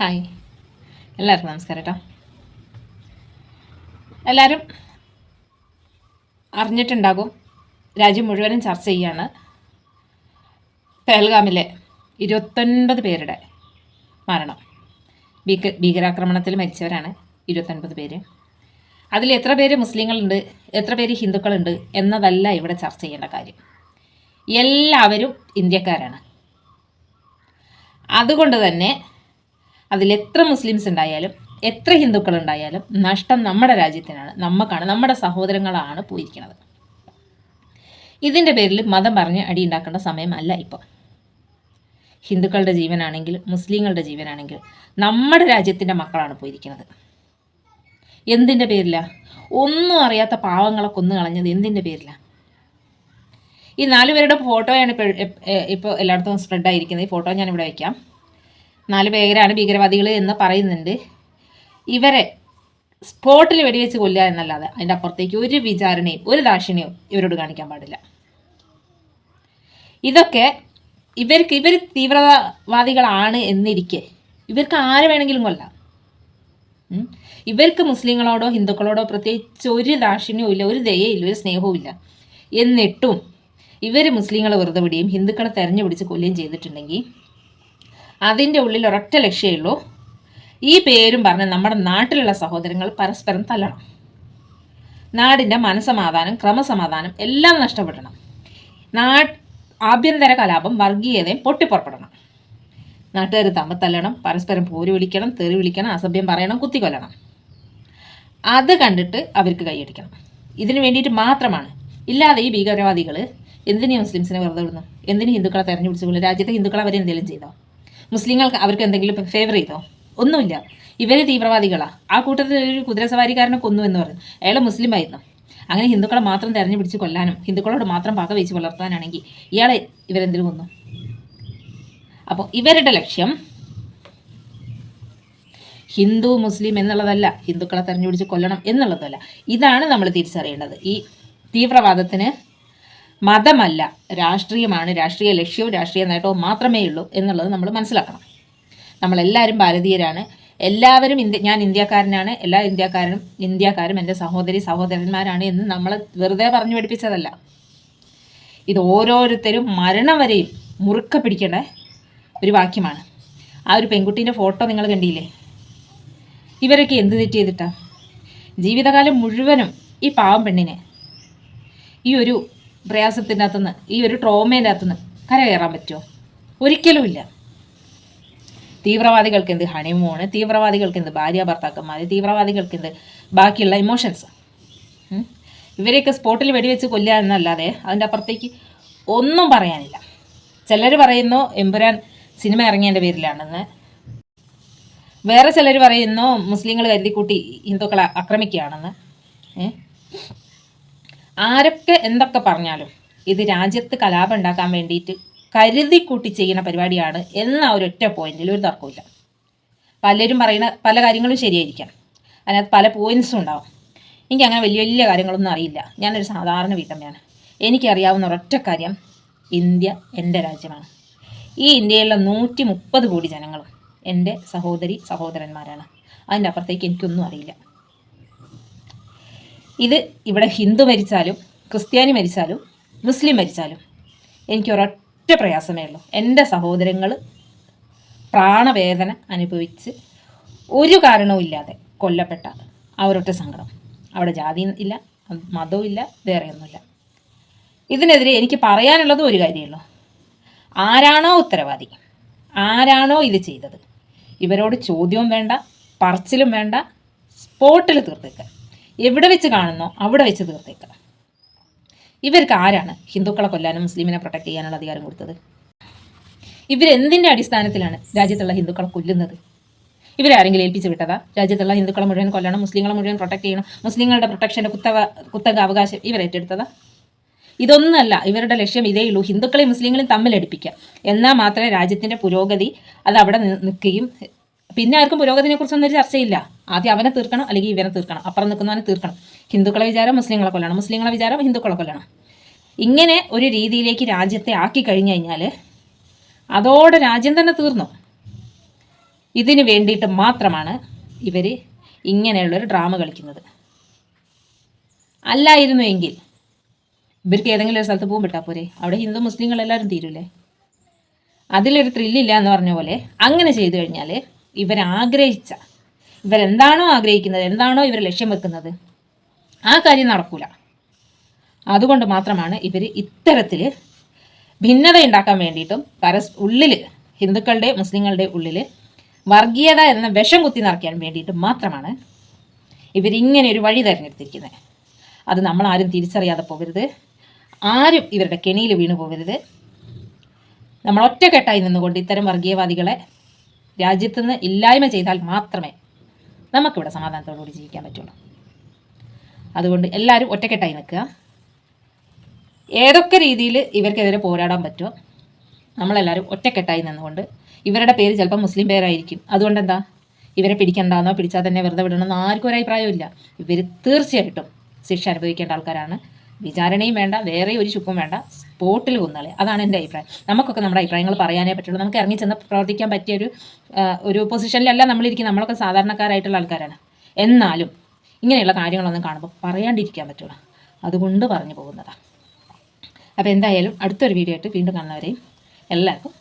Hi. എല്ലാവർക്കും നമസ്കാരം കേട്ടോ എല്ലാവരും അറിഞ്ഞിട്ടുണ്ടാകും രാജ്യം മുഴുവനും ചർച്ച ചെയ്യാണ് പെഹൽഗാമിലെ ഇരുപത്തൊൻപത് പേരുടെ മരണം. ഭീക ഭീകരാക്രമണത്തിൽ മരിച്ചവരാണ് ഇരുപത്തൊൻപത് പേര്. അതിൽ എത്ര പേര് മുസ്ലിങ്ങളുണ്ട് എത്ര പേര് ഹിന്ദുക്കളുണ്ട് എന്നതല്ല ഇവിടെ ചർച്ച ചെയ്യേണ്ട കാര്യം. എല്ലാവരും ഇന്ത്യക്കാരാണ്. അതുകൊണ്ട് തന്നെ അതിൽ എത്ര മുസ്ലിംസ് ഉണ്ടായാലും എത്ര ഹിന്ദുക്കൾ ഉണ്ടായാലും നഷ്ടം നമ്മുടെ രാജ്യത്തിനാണ് നമുക്കാണ് നമ്മുടെ സഹോദരങ്ങളാണ് പോയിരിക്കുന്നത്. ഇതിന്റെ പേരിൽ മതം പറഞ്ഞ് അടി ഉണ്ടാക്കേണ്ട സമയമല്ല ഇപ്പോൾ ഹിന്ദുക്കളുടെ ജീവനാണെങ്കിലും മുസ്ലിങ്ങളുടെ ജീവനാണെങ്കിലും നമ്മുടെ രാജ്യത്തിന്റെ മക്കളാണ് പോയിരിക്കുന്നത്. എന്തിന്റെ പേരിലാണ് ഒന്നും അറിയാത്ത പാവങ്ങളെ കൊന്നു കളഞ്ഞത് എന്തിന്റെ പേരിലാണ് ഈ നാലുപേരുടെ ഫോട്ടോയാണ് ഇപ്പോൾ ഇപ്പോൾ എല്ലായിടത്തും സ്പ്രെഡായിരിക്കുന്നത് ഈ ഫോട്ടോ ഞാനിവിടെ വയ്ക്കാം നാല് പേരാണ് ഭീകരവാദികൾ എന്ന് പറയുന്നുണ്ട്. ഇവരെ സ്പോട്ടിൽ വെടിവെച്ച് കൊല്ലുക എന്നല്ലാതെ അതിന്റെ അപ്പുറത്തേക്ക് ഒരു വിചാരണയും ഒരു ദാക്ഷിണ്യവും ഇവരോട് കാണിക്കാൻ പാടില്ല. ഇതൊക്കെ ഇവർക്ക് ഇവർ തീവ്രവാദികളാണ് എന്നിരിക്കെ. ഇവർക്ക് ആരെ വേണമെങ്കിലും കൊല്ലാം. ഇവർക്ക് മുസ്ലിങ്ങളോടോ ഹിന്ദുക്കളോടോ പ്രത്യേകിച്ച് ഒരു ദാക്ഷിണ്യവും ഇല്ല ഒരു ദയയില്ല ഒരു സ്നേഹവും ഇല്ല. എന്നിട്ടും ഇവർ മുസ്ലിങ്ങളെ വെറുതെ വിടുകയും ഹിന്ദുക്കളെ തെരഞ്ഞു പിടിച്ച് കൊല്ലുകയും ചെയ്തിട്ടുണ്ടെങ്കിൽ അതിന്റെ ഉള്ളിൽ ഒരൊറ്റ ലക്ഷ്യമേ ഉള്ളൂ. ഈ പേരും പറഞ്ഞ് നമ്മുടെ നാട്ടിലുള്ള സഹോദരങ്ങൾ പരസ്പരം തല്ലണം. നാടിന്റെ മനസമാധാനം ക്രമസമാധാനം എല്ലാം നഷ്ടപ്പെടണം. നാ ആഭ്യന്തര കലാപം വർഗീയതയും പൊട്ടിപ്പുറപ്പെടണം. നാട്ടുകാർ തമ്മിൽ തല്ലണം പരസ്പരം പോര് വിളിക്കണം തെറി വിളിക്കണം അസഭ്യം പറയണം കുത്തിക്കൊല്ലണം. അത് കണ്ടിട്ട് അവർക്ക് കൈയടിക്കണം. ഇതിന് വേണ്ടിയിട്ട് മാത്രമാണ്. ഇല്ലാതെ ഈ ഭീകരവാദികൾ എന്തിനു മുസ്ലിംസിനെ വെറുതെ വിടുന്നു? എന്തിനു ഹിന്ദുക്കളെ തെരഞ്ഞു പിടിച്ചു രാജ്യത്തെ ഹിന്ദുക്കളെ അവർ എന്തെങ്കിലും ചെയ്തോ? മുസ്ലിങ്ങൾക്ക് അവർക്ക് എന്തെങ്കിലും ഫേവർ ചെയ്തോ? ഒന്നുമില്ല. ഇവർ തീവ്രവാദികളാണ് ആ കൂട്ടത്തിൽ ഒരു കുതിരസവാരിക്കാരനെ കൊന്നു എന്ന് പറഞ്ഞു. അയാൾ മുസ്ലിം ആയിരുന്നു. അങ്ങനെ ഹിന്ദുക്കളെ മാത്രം തെരഞ്ഞു പിടിച്ച് കൊല്ലാനും ഹിന്ദുക്കളോട് മാത്രം പക വെച്ച് വളർത്താനാണെങ്കിൽ ഇയാളെ ഇവരെന്തിനു കൊന്നു? അപ്പോൾ ഇവരുടെ ലക്ഷ്യം ഹിന്ദു മുസ്ലിം എന്നുള്ളതല്ല. ഹിന്ദുക്കളെ തെരഞ്ഞുപിടിച്ച് കൊല്ലണം എന്നുള്ളതല്ല ഇതാണ് നമ്മൾ തിരിച്ചറിയേണ്ടത്. ഈ തീവ്രവാദത്തിന് മതമല്ല. രാഷ്ട്രീയമാണ്. രാഷ്ട്രീയ ലക്ഷ്യവും രാഷ്ട്രീയ നേട്ടവും മാത്രമേ ഉള്ളൂ എന്നുള്ളത് നമ്മൾ മനസ്സിലാക്കണം. നമ്മളെല്ലാവരും ഭാരതീയരാണ്. എല്ലാവരും ഇന്ത്യ ഞാൻ ഇന്ത്യക്കാരനാണ്. എല്ലാ ഇന്ത്യക്കാരനും ഇന്ത്യക്കാരും എന്റെ സഹോദരി സഹോദരന്മാരാണ് എന്ന് നമ്മൾ വെറുതെ പറഞ്ഞു പഠിപ്പിച്ചതല്ല. ഇത് ഓരോരുത്തരും മരണം വരെയും മുറുക്ക പിടിക്കേണ്ട ഒരു വാക്യമാണ്. ആ ഒരു പെൺകുട്ടീന്റെ ഫോട്ടോ നിങ്ങൾ കണ്ടില്ലേ? ഇവരൊക്കെ എന്ത് തെറ്റ് ചെയ്തിട്ടാണ് ജീവിതകാലം മുഴുവനും ഈ പാവം പെണ്ണിനെ ഈ ഒരു പ്രയാസത്തിന്റെ അകത്തുനിന്ന് ഈ ഒരു ട്രോമേന്റെ അകത്തുനിന്ന് കരകയറാൻ പറ്റുമോ? ഒരിക്കലുമില്ല തീവ്രവാദികൾക്ക് എന്ത് ഹണിമൂണ് തീവ്രവാദികൾക്ക് എന്ത് ഭാര്യ ഭർത്താക്കന്മാർ തീവ്രവാദികൾക്ക് എന്ത് ബാക്കിയുള്ള ഇമോഷൻസ് ഇവരെയൊക്കെ സ്പോട്ടിൽ വെടിവെച്ച് കൊല്ലുക എന്നല്ലാതെ അതിന്റെ അപ്പുറത്തേക്ക് ഒന്നും പറയാനില്ല. ചിലർ പറയുന്നു എമ്പുരാൻ സിനിമ ഇറങ്ങിയതിന്റെ പേരിലാണെന്ന്. വേറെ ചിലർ പറയുന്നു മുസ്ലിങ്ങൾ കരുതിക്കൂട്ടി ഹിന്ദുക്കളെ ആക്രമിക്കുകയാണെന്ന്. ഏ? ആരൊക്കെ എന്തൊക്കെ പറഞ്ഞാലും ഇത് രാജ്യത്ത് കലാപം ഉണ്ടാക്കാൻ വേണ്ടിയിട്ട് കരുതി കൂട്ടി ചെയ്യുന്ന പരിപാടിയാണ് എന്ന ഒരൊറ്റ പോയിന്റിൽ ഒരു തർക്കമില്ല പലരും പറയുന്ന പല കാര്യങ്ങളും ശരിയായിരിക്കാം. അതിനകത്ത് പല പോയിന്റ്സും ഉണ്ടാവും. എനിക്ക് അങ്ങനെ വലിയ വലിയ കാര്യങ്ങളൊന്നും അറിയില്ല. ഞാനൊരു സാധാരണ വീട്ടമ്മയാണ്. എനിക്കറിയാവുന്ന ഒരൊറ്റ കാര്യം ഇന്ത്യ എന്റെ രാജ്യമാണ്. ഈ ഇന്ത്യയിലുള്ള നൂറ്റി മുപ്പത് കോടി ജനങ്ങളും എന്റെ സഹോദരി സഹോദരന്മാരാണ്. അതിന്റെ അപ്പുറത്തേക്ക് എനിക്കൊന്നും അറിയില്ല. ഇത് ഇവിടെ ഹിന്ദു മരിച്ചാലും ക്രിസ്ത്യാനി മരിച്ചാലും മുസ്ലിം മരിച്ചാലും എനിക്ക് ഒരൊറ്റ പ്രയാസമേ ഉള്ളൂ. എന്റെ സഹോദരങ്ങൾ പ്രാണവേദന അനുഭവിച്ച് ഒരു കാരണവും ഇല്ലാതെ കൊല്ലപ്പെട്ട ആ സങ്കടം. അവിടെ ജാതി ഇല്ല മതവും ഇല്ല വേറെ ഒന്നുമില്ല ഇതിനെതിരെ എനിക്ക് പറയാനുള്ളത് ഒരു കാര്യമുള്ളൂ ആരാണോ ഉത്തരവാദി ആരാണോ ഇത് ചെയ്തത് ഇവരോട് ചോദ്യവും വേണ്ട പറച്ചിലും വേണ്ട സ്പോട്ടിൽ തീർത്തേക്കുക എവിടെ വെച്ച് കാണുന്നോ അവിടെ വെച്ച് തീർത്തേക്കുക. ഇവർക്ക് ആരാണ് ഹിന്ദുക്കളെ കൊല്ലാനും മുസ്ലിമിനെ പ്രൊട്ടക്ട് ചെയ്യാനുള്ള അധികാരം കൊടുത്തത്? ഇവരെന്തിന്റെ അടിസ്ഥാനത്തിലാണ് രാജ്യത്തുള്ള ഹിന്ദുക്കളെ കൊല്ലുന്നത്? ഇവരാരെങ്കിലും ഏൽപ്പിച്ച് വിട്ടതാ? രാജ്യത്തുള്ള ഹിന്ദുക്കളെ മുഴുവൻ കൊല്ലണം മുസ്ലിങ്ങളെ മുഴുവൻ പ്രൊട്ടക്ട് ചെയ്യണം മുസ്ലിങ്ങളുടെ പ്രൊട്ടക്ഷന്റെ കുത്തക കുത്തക അവകാശം ഇവർ ഏറ്റെടുത്തതാ? ഇതൊന്നല്ല ഇവരുടെ ലക്ഷ്യം ഇതേ ഉള്ളൂ ഹിന്ദുക്കളെയും മുസ്ലിങ്ങളെയും തമ്മിലടിപ്പിക്കുക എന്നാൽ മാത്രമേ രാജ്യത്തിന്റെ പുരോഗതി അത് അവിടെ നിൽക്കുകയും പിന്നെ ആർക്കും പുരോഗതിനെക്കുറിച്ചൊന്നും ഒരു ചർച്ചയില്ല. ആദ്യം അവനെ തീർക്കണം അല്ലെങ്കിൽ ഇവനെ തീർക്കണം. അപ്പുറം നിൽക്കുന്നവനെ തീർക്കണം. ഹിന്ദുക്കളെ വിചാരം മുസ്ലിങ്ങളെ കൊല്ലണം. മുസ്ലിങ്ങളെ വിചാരം ഹിന്ദുക്കളെ കൊല്ലണം. ഇങ്ങനെ ഒരു രീതിയിലേക്ക് രാജ്യത്തെ ആക്കി കഴിഞ്ഞു കഴിഞ്ഞാൽ അതോടെ രാജ്യം തന്നെ തീർന്നു. ഇതിന് വേണ്ടിയിട്ട് മാത്രമാണ് ഇവർ ഇങ്ങനെയുള്ളൊരു ഡ്രാമ കളിക്കുന്നത്. അല്ലായിരുന്നു എങ്കിൽ ഇവർക്ക് ഏതെങ്കിലും ഒരു സ്ഥലത്ത് പോകും വിട്ടാൽ പോരെ? അവിടെ ഹിന്ദു മുസ്ലിങ്ങൾ എല്ലാവരും തീരൂലേ? അതിലൊരു ത്രില്ലില്ല എന്ന് പറഞ്ഞ പോലെ അങ്ങനെ ചെയ്തു കഴിഞ്ഞാൽ ഇവരാഗ്രഹിച്ച ഇവരെന്താണോ ആഗ്രഹിക്കുന്നത്? എന്താണോ ഇവർ ലക്ഷ്യം വെക്കുന്നത്? ആ കാര്യം നടക്കൂല. അതുകൊണ്ട് മാത്രമാണ് ഇവർ ഇത്തരത്തിൽ ഭിന്നത ഉണ്ടാക്കാൻ വേണ്ടിയിട്ടും പരസ് ഉള്ളിൽ ഹിന്ദുക്കളുടെ മുസ്ലിങ്ങളുടെ ഉള്ളിൽ വർഗീയത എന്ന വിഷം കുത്തി നിറയ്ക്കാൻ വേണ്ടിയിട്ട് മാത്രമാണ് ഇവരിങ്ങനെ ഒരു വഴി തിരഞ്ഞെടുത്തിരിക്കുന്നത്. അത് നമ്മൾ ആരും തിരിച്ചറിയാതെ പോകരുത്. ആരും ഇവരുടെ കെണിയിൽ വീണു പോകരുത്. നമ്മൾ ഒറ്റക്കെട്ടായി നിന്നുകൊണ്ട് ഇത്തരം വർഗീയവാദികളെ രാജ്യത്തുനിന്ന് ഇല്ലായ്മ ചെയ്താൽ മാത്രമേ നമുക്കിവിടെ സമാധാനത്തോടുകൂടി ജീവിക്കാൻ പറ്റുള്ളൂ. അതുകൊണ്ട് എല്ലാവരും ഒറ്റക്കെട്ടായി നിൽക്കുക. ഏതൊക്കെ രീതിയിൽ ഇവർക്കെതിരെ പോരാടാൻ പറ്റുമോ നമ്മളെല്ലാവരും ഒറ്റക്കെട്ടായി നിന്നുകൊണ്ട് ഇവരുടെ പേര് ചിലപ്പോൾ മുസ്ലിം പേരായിരിക്കും. അതുകൊണ്ട് എന്താ? ഇവരെ പിടിക്കണ്ടെന്നോ പിടിച്ചാൽ തന്നെ വെറുതെ വിടണമെന്ന് ആർക്കും ഒരു അഭിപ്രായമില്ല ഇവർ തീർച്ചയായിട്ടും ശിക്ഷ അനുഭവിക്കേണ്ട ആൾക്കാരാണ്. വിചാരണയും വേണ്ട വേറെ ഒരു ചുക്കും വേണ്ട. സ്പോട്ടിൽ കൊന്നാളെ. അതാണ് എന്റെ അഭിപ്രായം. നമുക്കൊക്കെ നമ്മുടെ അഭിപ്രായങ്ങൾ പറയാനേ പറ്റുള്ളൂ. നമുക്ക് ഇറങ്ങി ചെന്ന് പ്രവർത്തിക്കാൻ പറ്റിയ ഒരു ഒരു പൊസിഷനിലല്ല നമ്മളിരിക്കുന്നത് നമ്മളൊക്കെ സാധാരണക്കാരായിട്ടുള്ള ആൾക്കാരാണ്. എന്നാലും ഇങ്ങനെയുള്ള കാര്യങ്ങളൊന്നും കാണുമ്പോൾ പറയാണ്ടിരിക്കാൻ പറ്റുള്ളൂ അതുകൊണ്ട് പറഞ്ഞു പോകുന്നതാണ് അപ്പോൾ എന്തായാലും അടുത്തൊരു വീഡിയോ ആയിട്ട് വീണ്ടും കാണുന്നവരെയും എല്ലാവർക്കും